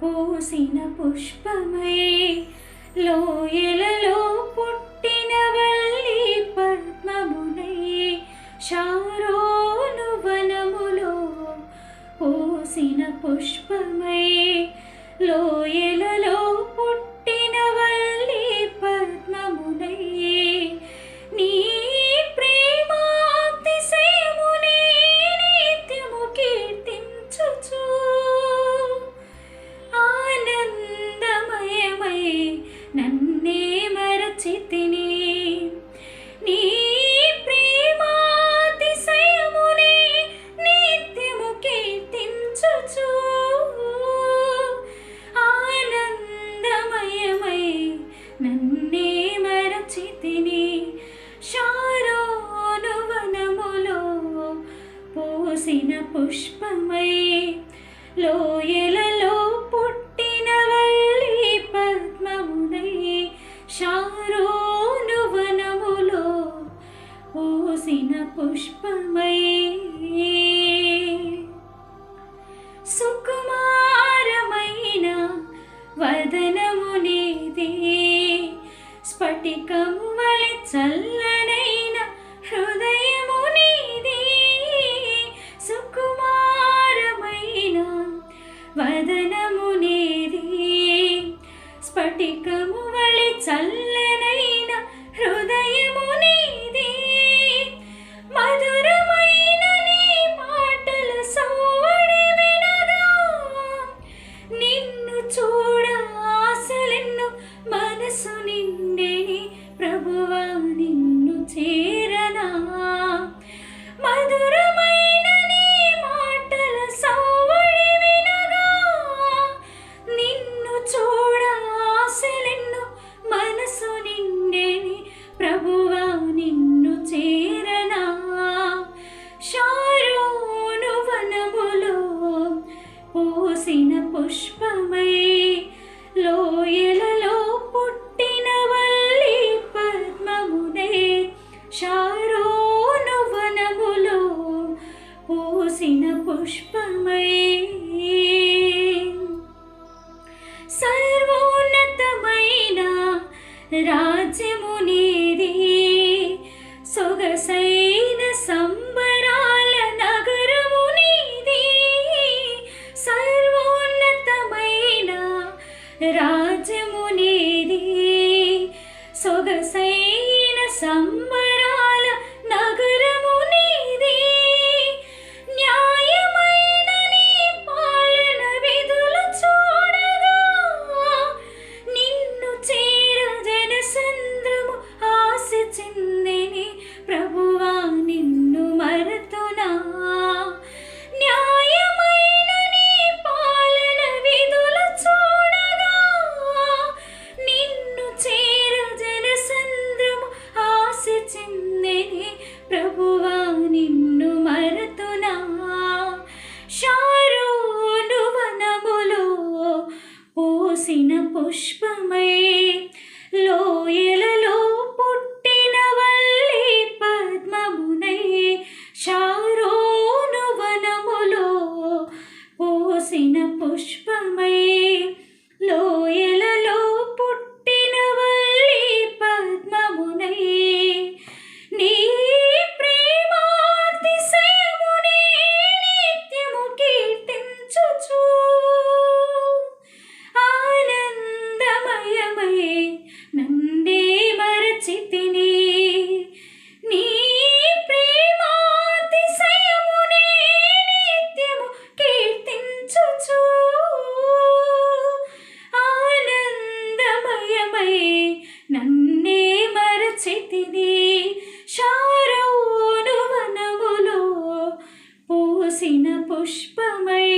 పూసిన పుష్పమై లోయల పుష్పమై లోయలలో పుట్టిన వల్లి పద్మమునయ్యే. నీ ప్రేమాతిశయముని నిత్యము కీర్తించుచు. ఆనందమయమై నన్ను వికసిన పుష్పమై లోయలలో വദന పూసిన పుష్పమై. సర్వోన్నతమైన రాజ్యము సొగసైన సంబరాల నగరమునిది. సర్వోన్నతమైన రా పూసిన పుష్పమే లోయల చేతిని శారౌను వనములో పూసిన పుష్పమై